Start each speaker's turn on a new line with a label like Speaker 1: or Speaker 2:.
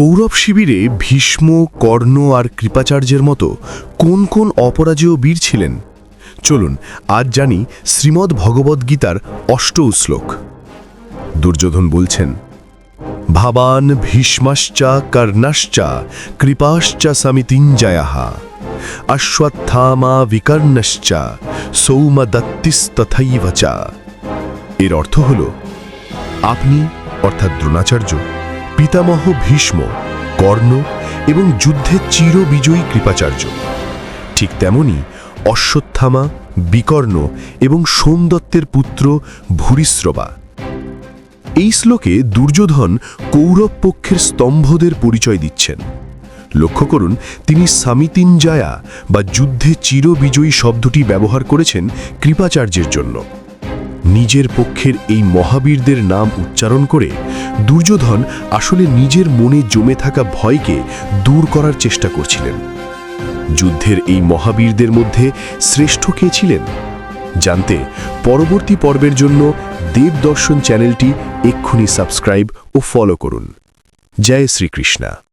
Speaker 1: কৌরব শিবিরে ভীষ্ম, কর্ণ আর কৃপাচার্যের মতো কোন কোন অপরাজেয় বীর ছিলেন? চলুন, আজ জানি শ্রীমদ্ ভগবদ্গীতার অষ্ট শ্লোক। দুর্যোধন বলছেন, ভাবান ভীষ্মাশ্চা কর্ণশ্চা কৃপাশ্চ সমিতিঞ্জয়া অশ্বত্থামা বিকর্ণশ্চা সৌমদত্তিস্তথৈব চ। এর অর্থ হল, আপনি, অর্থাৎ দ্রোণাচার্য পিতামহ ভীষ্ম, কর্ণ এবং যুদ্ধে চিরবিজয়ী কৃপাচার্য। ঠিক তেমনি অশ্বত্থামা, বিকর্ণ এবং সোমদত্তের পুত্র ভূরিশ্রবা। এই শ্লোকে দুর্যোধন কৌরব পক্ষের স্তম্ভদের পরিচয় দিচ্ছেন। লক্ষ্য করুন, তিনি সামিতিঞ্জায়া বা যুদ্ধে চিরবিজয়ী শব্দটি ব্যবহার করেছেন কৃপাচার্যের জন্য। নিজের পক্ষের এই মহাবীরদের নাম উচ্চারণ করে দুর্যোধন আসলে নিজের মনে জমে থাকা ভয়কে দূর করার চেষ্টা করছিলেন। যুদ্ধের এই মহাবীরদের মধ্যে শ্রেষ্ঠ কে ছিলেন? জানতে পরবর্তী পর্বের জন্য দেবদর্শন চ্যানেলটি এক্ষুনি সাবস্ক্রাইব ও ফলো করুন। জয় শ্রীকৃষ্ণা।